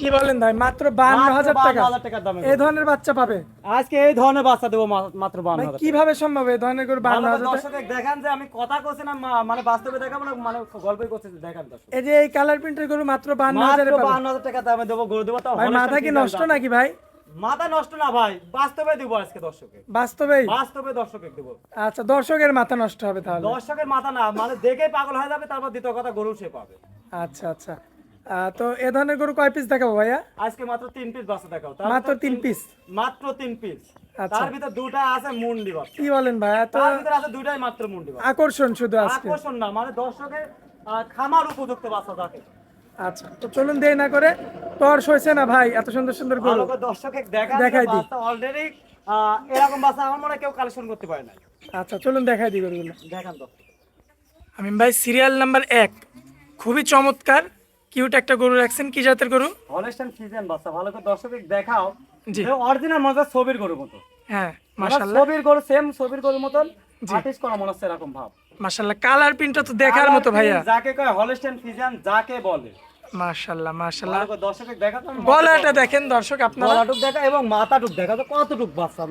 কি বলেন ভাই মাত্র বান্ন হাজার টাকা? 52000 এই ধরনের বাচ্চা পাবে? আজকে এই ধরনের বাচ্চা দেবো মাত্র 52000 কীভাবে সম্ভব এই ধরনের গরু বান্ন হাজার দেখেন যে আমি কথা কইছি না মানে বাস্তবে দেখাবো না মানে গল্পই করছি দেখান এই যে এই কালার প্রিন্টের গরু মাত্র বান্ন হাজারে পাবে। 52000 টাকা দামে দেবো গরু দেবো তাও মাথা কি নষ্ট নাকি ভাই? মাথা নষ্ট না ভাই বাস্তবে দেবো আজকে দর্শকে। বাস্তবেই? বাস্তবে দর্শকে দেবো। আচ্ছা দর্শকের মাথা নষ্ট হবে তাহলে। দর্শকের মাথা না মানে দেখেই পাগল হয়ে যাবে তারপর দ্বিতীয় কথা গরু সে পাবে। আচ্ছা আচ্ছা। তো এ ধরনের গরু কয় পিস দেখাবো ভাইয়া? আজকে মাত্র তিন পিস বাচ্চা দেখাও। তার মাত্র তিন পিস মাত্র তিন পিস। তার ভিতর দুটা আছে মুন্ডি বাচ্চা। কি বলেন ভাইয়া? তো তার ভিতর আছে দুটাই মাত্র মুন্ডি বাচ্চা। আকর্ষণ শুধু আজকে। আকর্ষণ না মানে দর্শকের খামার উপযুক্ত বাচ্চা থাকে আচ্ছা তো চলুন দেরি না করে টর্চ হয়েছে না ভাই এত সুন্দর সুন্দর গরু। ভালো দেখা দেখাই দিই। অলরেডি এরকম বাচ্চা আমার মনে কেউ কালেকশন করতে পারে না। আচ্ছা চলুন দেখাই দিই গরুগুলো। দেখান তো। আমি ভাই সিরিয়াল নাম্বার এক। খুবই চমৎকার। কিউট একটা গরু রাখছেন কি জাতের গরু? হলেস্টান ফিজিয়ান বাচ্চা ভালো করে দর্শকের দেখাও। জি। অরিজিনাল মজা ছবির গরুর মতো। হ্যাঁ মাশাল্লাহ ছবির গরু সেম ছবির গরুর মতন আর্টিস্ট করা মনে হচ্ছে এরকম ভাব। মাশাল্লাহ কালার প্রিন্টটা তো দেখার মতো ভাইয়া। যাকে কয় হলেস্টান ফিজিয়ান যাকে বলে। ভালো করে দর্শকের দেখা তো গলাটা দেখেন দর্শক আপনারা। গলাটুক দেখা এবং মাথাটুক দেখা তো কতটুক বাচ্চা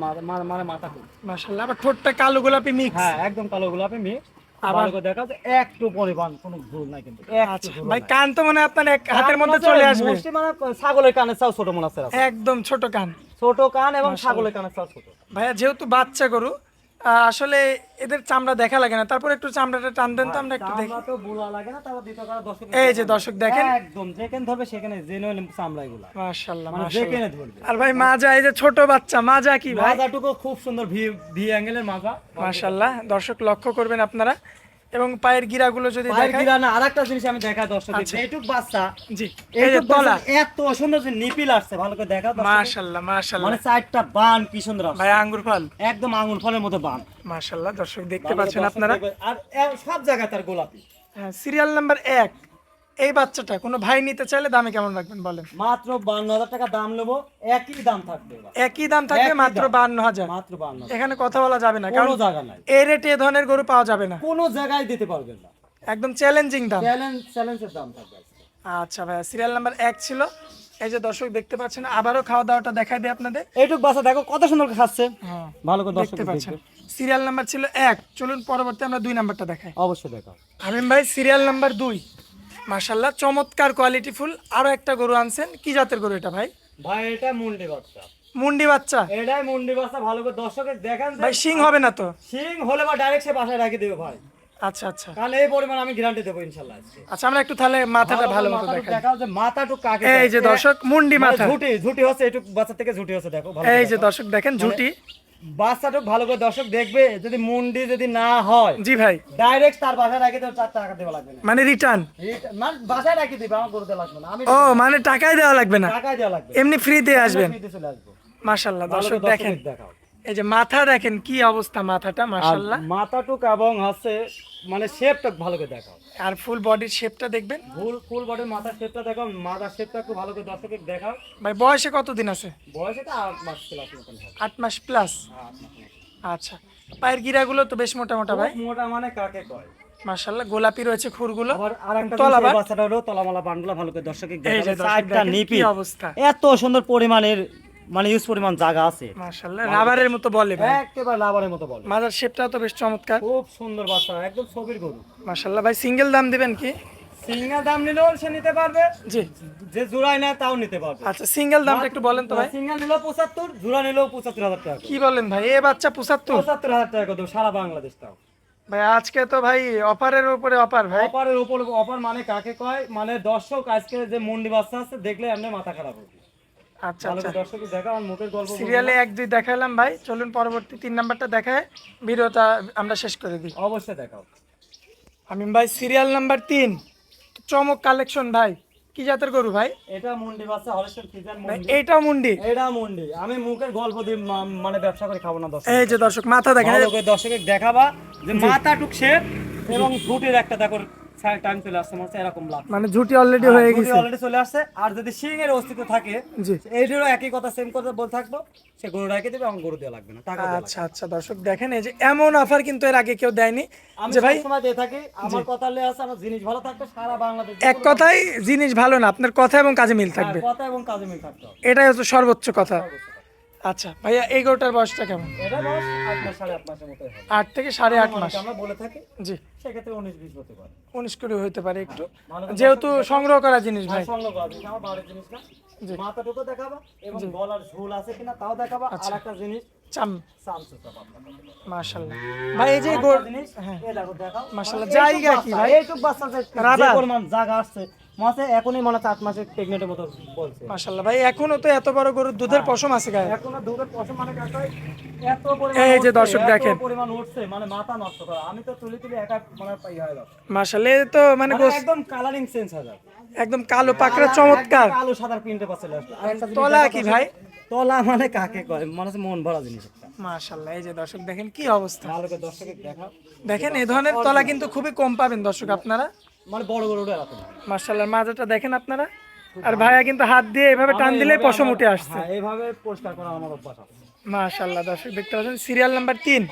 মানে মাথাটুক। মাশাল্লাহ আবার ঠোঁটটা কালো গোলাপি মিক্স হ্যাঁ একদম কালো গোলাপি মেয়ে ভালো দেখা যায় একটু পরিমাণ কোনো ভুল নাই কিন্তু। একটু আচ্ছা ভাই কান তো মানে আপনার এক হাতের মধ্যে চলে আসবে। মানে ছাগলের কানের চাও ছোট মনে আছে। একদম ছোট কান। ছোট কান এবং ছাগলের কানের চাও ছোট। ভাইয়া যেহেতু বাচ্চা গরু আসলে এদের চামড়া দেখা লাগে না। তারপর একটু চামড়াটা টান দেন তো আমরা একটু দেখি। তো বুড়া লাগে না তারপর দ্বিতীয় কারা দর্শক এই যে দর্শক দেখেন। একদম যেখানে ধরবে সেখানে জেনুইন চামড়া এগুলো। মাশাআল্লাহ যেখানে ধরবে। আর ভাই মাজা এই যে ছোট বাচ্চা মাজা কি ভাই? মাজাটুকু খুব সুন্দর ভি ভি অ্যাঙ্গেলের মাজা। মাশাআল্লাহ দর্শক লক্ষ্য করবেন আপনারা। এবং পায়ের গিরাগুলো যদি পায়ের গিরা না আরেকটা জিনিস আমি দেখা দর্শক আচ্ছা। এইটুক বাচ্চা জি। এই যে এইটুক তলা। এত সুন্দর যে নিপিল আসছে ভালো করে দেখা দর্শক। মাশাআল্লাহ মাশাআল্লাহ মানে চারটা বান কি সুন্দর আসছে। ভাই আঙ্গুর ফল? একদম আঙ্গুর ফলের মতো বান। মাশাআল্লাহ দর্শক দেখতে পাচ্ছেন আপনারা। আর সব জায়গায় তার গোলাপি। সিরিয়াল নাম্বার এক। এই বাচ্চাটা কোনো ভাই নিতে চাইলে দামে কেমন রাখবেন বলেন? মাত্র বান্ন হাজার টাকা দাম নেব একই দাম থাকবে একই দাম থাকবে মাত্র বান্ন হাজার। মাত্র বান্ন এখানে কথা বলা যাবে না কারণ জায়গা নাই। এই রেটে এ ধরনের গরু পাওয়া যাবে না। কোনো জায়গায় দিতে পারবেন না। একদম চ্যালেঞ্জিং দাম। চ্যালেঞ্জ চ্যালেঞ্জের দাম থাকবে আচ্ছা ভাইয়া সিরিয়াল নাম্বার এক ছিল। এই যে দর্শক দেখতে পাচ্ছেন আবারও খাওয়া দাওয়াটা দেখাই দিই আপনাদের। এইটুক বাচ্চা দেখো কত সুন্দর খাচ্ছে। হ্যাঁ ভালো করে দর্শক দেখতে পাচ্ছেন। সিরিয়াল নাম্বার ছিল এক। চলুন পরবর্তী আমরা দুই নাম্বারটা দেখাই। অবশ্যই দেখো হামিম ভাই সিরিয়াল নাম্বার দুই। মাশাল্লাহ চমৎকার কোয়ালিটি ফুল। আরও একটা গরু আনছেন। কি জাতের গরু এটা ভাই? ভাই এটা মুন্ডি বাচ্চা। মুন্ডি বাচ্চা? এটাই মুন্ডি বাচ্চা ভালো করে দর্শকের দেখেন ভাই শিং হবে না তো? সিং হলে বা ডাইরেক্ট সে বাসায় রাখি দেবে ভাই। আচ্ছা আচ্ছা। কারণ এই পরিমাণ আমি গ্যারান্টি দেবো ইনশাল্লাহ আজকে। আচ্ছা আমরা একটু তাহলে মাথাটা ভালো মতো দেখাই। দেখাও যে মাথাটুক কাকে এই যে দর্শক মুন্ডি মানে মাথা। ঝুটি ঝুটি হচ্ছে একটু বাচ্চা থেকে ঝুটি হচ্ছে দেখো ভালো এই যে দর্শক দেখেন ঝুটি। বাচ্চাটুক ভালো করে দর্শক দেখবে যদি মুন্ডি যদি না হয় জি ভাই। ডাইরেক্ট তার বাসায় রাখি দেবে চার টাকা দেওয়া লাগবে না। মানে রিটার্ন মানে বাসায় রাখি দিবে আমার গরুতে লাগবে না। আমি ও মানে টাকাই দেওয়া লাগবে না? টাকায় দেওয়া লাগবে। এমনি ফ্রিতে আসবেন? ফ্রিতে চলে আসব। মাশাল্লাহ দর্শক দেখেন। দেখাও। এই যে মাথা দেখেন কি অবস্থা মাথাটা আর মাশাল্লাহ। মাথাটুক এবং হচ্ছে মানে শেপটা ভালো করে দেখাও। আর ফুল বডির শেপটা দেখবেন? ফুল ফুল বডির মাথার শেপটা দেখাও মাথার শেপটা একটু ভালো করে দর্শকে দেখাও। ভাই বয়সে কতদিন আছে? বয়স এটা আট মাস ক্লাস মতন হবে। আট মাস প্লাস মতন। আচ্ছা। পায়ের গিরাগুলো তো বেশ মোটা মোটা ভাই। মোটা মানে কাকে কয়? মাশাল্লাহ গোলাপি রয়েছে খুরগুলো। আবার আরেকটা তলা জিনিস এই বাট। বাচ্চাটা হলো তলামালা বানগুলো ভালো করে দর্শকে দেখাও চারটা নিপি অবস্থা। এত সুন্দর পরিমাণের মানে ইউজ পরিমাণ জায়গা আছে। মাশাল্লাহ রাবারের মতো বলে ভাই। একেবারে লাভারের মতো বলে। মাদার শেপটাও তো বেশ চমৎকার। খুব সুন্দর বাচ্চা একদম ছবির গরু। মাশাল্লাহ ভাই সিঙ্গেল দাম দিবেন কি? সিঙ্গেল দাম নিলেও সে নিতে পারবে জি। যে জোড়াই নেয় তাও নিতে পারবে। আচ্ছা সিঙ্গেল দামটা একটু বলেন তো ভাই। সিঙ্গেল নিলেও পঁচাত্তর জোড়া নিলেও পঁচাত্তর হাজার টাকা কি বলেন ভাই এ বাচ্চা পঁচাত্তর? পঁচাত্তর হাজার টাকা দেবো সারা বাংলাদেশ তাও। ভাই আজকে তো ভাই অফারের উপরে অফার ভাই। অপারের উপর অপার মানে কাকে কয়? মানে দর্শক আজকে যে মন্ডি বাচ্চা আছে দেখলে এমনি মাথা খারাপ হবে। আচ্ছা আচ্ছা। করে দর্শক দেখা আমার মুখের গল্প সিরিয়ালে এক দুই দেখালাম ভাই। চলুন পরবর্তী তিন নাম্বারটা দেখায়। ভিডিওটা আমরা শেষ করে দিই। অবশ্যই দেখাও। আমি ভাই সিরিয়াল নাম্বার তিন। চমক কালেকশন ভাই। কি জাতের গরু ভাই? এটা মুন্ডি বাচ্চা ফিজান ভাই মুন্ডি। এইটাও মুন্ডি। এটা মুন্ডি। আমি মুখের গল্প দিয়ে মানে ব্যবসা করে খাব না দর্শক এই যে দর্শক মাথা দেখেন। দর্শকের দেখাবা যে মাথা টুক শেপ এবং ঝুটির একটা দেখো টাইম চলে আসছে মনে এরকম লাভ। মানে ঝুটি অলরেডি হয়ে গেছে। অলরেডি চলে আসছে আর যদি শিং এর অস্তিত্ব থাকে এইটারও একই কথা সেম কথা বলে থাকব। সে গরু রেখে দেবে আমার গরু দেওয়া লাগবে না টাকা আচ্ছা আচ্ছা দর্শক দেখেন এই যে এমন অফার কিন্তু এর আগে কেউ দেয়নি। যে ভাই সবসময় দিয়ে থাকি আমার কথা লে আছে আমার জিনিস ভালো থাকবে সারা বাংলাদেশ এক কথাই জিনিস ভালো না আপনার কথা এবং কাজে মিল থাকবে। কথা এবং কাজে মিল থাকতে হবে। এটাই হচ্ছে সর্বোচ্চ কথা। আচ্ছা ভাইয়া এই গরুটার বয়সটা কেমন? এটা বয়স আট থেকে সাড়ে আট মাস। আমরা বলে থাকি জি। সেক্ষেত্রে উনিশ বিশ হতে পারে। উনিশ করে হইতে পারে একটু। যেহেতু সংগ্রহ করা জিনিস ভাই। আর সঙ্গে গল্প আমার বাড়ির জিনিস না মাথাটুকু দেখাবা এবং গলার ঝোল আছে কিনা তাও দেখাবা আচ্ছা। আর একটা জিনিস চাম। মাশাল্লাহ ভাই এই যে গরু জিনিস দেখাও। মাশাআল্লাহ, জায়গা কি ভাই? এইটুক বাচ্চা রাবার। জায়গা আসছে মাসে এখনই মনে হচ্ছে আট মাসের প্রেগনেন্টের মতো বলছে। মাশাল্লাহ ভাই এখনও তো এত বড় গরুর দুধের পশম আছে গায়ে। এখনও দুধের পশম মানে কাকাই এত পরিমাণ এই যে দর্শক দেখেন। পরিমাণ উঠছে মানে মাথা নষ্ট করা। আমি তো তুলি তুলি একা মানে পাই হয়ে মাশাল্লাহ তো একদম কালারিং চেঞ্জ হয়ে একদম কালো পাকড়া চমৎকার। কালো প্রিন্টে পাচ্ছে তলা কি ভাই? তলা মানে কাকে কয়? মনে হচ্ছে মন ভরা জিনিস মাশাল্লাহ এই যে দর্শক দেখেন কি অবস্থা। ভালো করে দর্শকে দেখাও। দেখেন এই ধরনের তলা কিন্তু খুবই কম পাবেন দর্শক আপনারা। মানে বড় বড় ওটা এরকম। মাশাল্লাহ মাজাটা দেখেন আপনারা? আর ভাইয়া কিন্তু হাত দিয়ে এভাবে টান দিলে পশম উঠে আসছে। হ্যাঁ এইভাবে পরিষ্কার করা আমার অভ্যাস মাশাল্লাহ দর্শক দেখতে পাচ্ছেন সিরিয়াল নাম্বার তিন।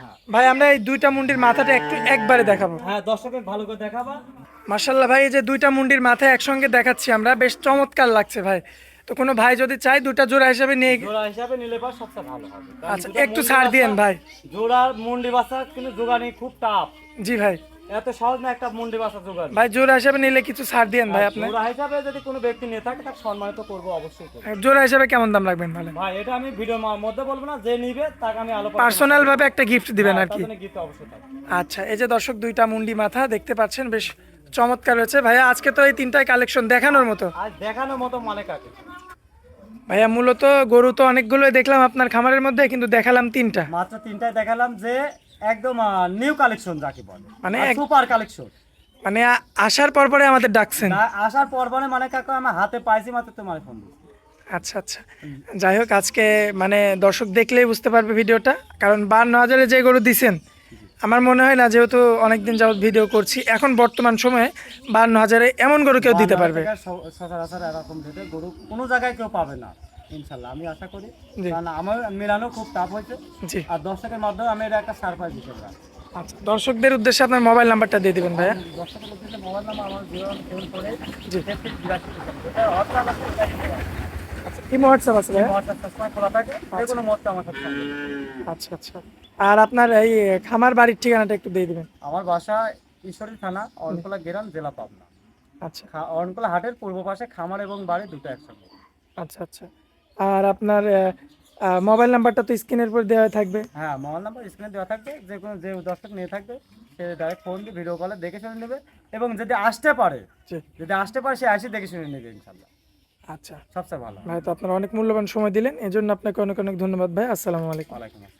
হ্যাঁ। ভাই আমরা এই দুইটা মুন্ডির মাথাটা একটু একবারে দেখাবো। হ্যাঁ দর্শকে ভালো করে দেখাবা। মাশাল্লাহ ভাই এই যে দুইটা মুন্ডির মাথা একসঙ্গে দেখাচ্ছি আমরা বেশ চমৎকার লাগছে ভাই। তো কোনো ভাই যদি চায় দুইটা জোড়া হিসেবে নিয়ে জোড়া হিসাবে নিলে পর সবচেয়ে ভালো হবে। আচ্ছা একটু ছাড় দিয়েন ভাই। জোড়ার মুন্ডি বাচ্চা কিন্তু জোগানি খুব টাফ জি ভাই। এত সহজ না একটা মুন্ডি বাচ্চা জোগানি ভাই জোড়া হিসেবে নিলে কিছু ছাড় দিয়েন ভাই আপনি। জোড়া হিসাবে যদি কোনো ব্যক্তি নিয়ে থাকে তাকে সম্মানিত করব অবশ্যই করব। জোড়া হিসেবে কেমন দাম রাখবেন ভালো? ভাই এটা আমি ভিডিওর মধ্যে বলব না যে নিবে তাকে আমি আলো পার্সোনাল ভাবে একটা গিফট দিবেন আর কি। গিফট অবশ্যই আচ্ছা এই যে দর্শক দুইটা মুন্ডি মাথা দেখতে পাচ্ছেন বেশ চমৎকার হয়েছে। ভাইয়া আজকে তো এই তিনটাই কালেকশন দেখানোর মতো। আর দেখানোর মতো মানে কাকে? ভাইয়া মূলত গরু তো অনেকগুলো দেখলাম আপনার খামারের মধ্যে কিন্তু দেখালাম তিনটা। মাত্র তিনটায় দেখালাম যে একদম নিউ কালেকশন যাকে বলে। মানে সুপার কালেকশন মানে আসার পর পরে আমাদের ডাকছেন। আসার পর মানে মানে কাকা আমার হাতে পাইছি মাত্র তোমার ফোন আচ্ছা আচ্ছা। যাই হোক আজকে মানে দর্শক দেখলেই বুঝতে পারবে ভিডিওটা। কারণ বান্ন হাজারে যে গরু দিছেন আমার মনে হয় না যেহেতু অনেকদিন যাবত ভিডিও করছি এখন বর্তমান সময়ে বান্ন হাজারে এমন গরু কেউ দিতে পারবে। সচরাচর এরকম গরু কোনো জায়গায় কেউ পাবে না। ইনশাল্লাহ আমি আশা করি। কারণ আমার মেলানো খুব টাফ হয়েছে। জি। আর দর্শকের মাধ্যমে আমি এটা একটা সারপ্রাইজ দিতে পারি আচ্ছা দর্শকদের উদ্দেশ্যে আপনার মোবাইল নাম্বারটা দিয়ে দিবেন ভাইয়া। দর্শকের উদ্দেশ্যে মোবাইল নাম্বার আমার জিরো ফোন করে জি। হোয়াটসঅ্যাপ ইমো হোয়াটসঅ্যাপ আছে ভাইয়া? আচ্ছা আচ্ছা। আর আপনার এই খামার বাড়ির ঠিকানাটা একটু দিয়ে দিবেন। আমার বাসা ঈশ্বরী থানা অরণকোলা গ্রাম জেলা পাবনা। আচ্ছা। অরণকোলা হাটের পূর্ব পাশে খামার এবং বাড়ি দুটো একসঙ্গে। আচ্ছা আচ্ছা। আর আপনার মোবাইল নাম্বারটা তো স্ক্রিনের উপর দেওয়া থাকবে। হ্যাঁ মোবাইল নাম্বার স্ক্রিনে দেওয়া থাকবে। যে কোনো যে দর্শক নিয়ে থাকবে সে ডাইরেক্ট ফোন দিয়ে ভিডিও কলে দেখে শুনে নেবে। এবং যদি আসতে পারে যদি আসতে পারে সে আসে দেখে শুনে নেবে ইনশাল্লাহ আচ্ছা। সবচেয়ে ভালো। ভাই তো আপনার অনেক মূল্যবান সময় দিলেন। এজন্য আপনাকে অনেক অনেক ধন্যবাদ ভাই। আসসালামু আলাইকুম। ওয়ালাইকুম আসসালাম।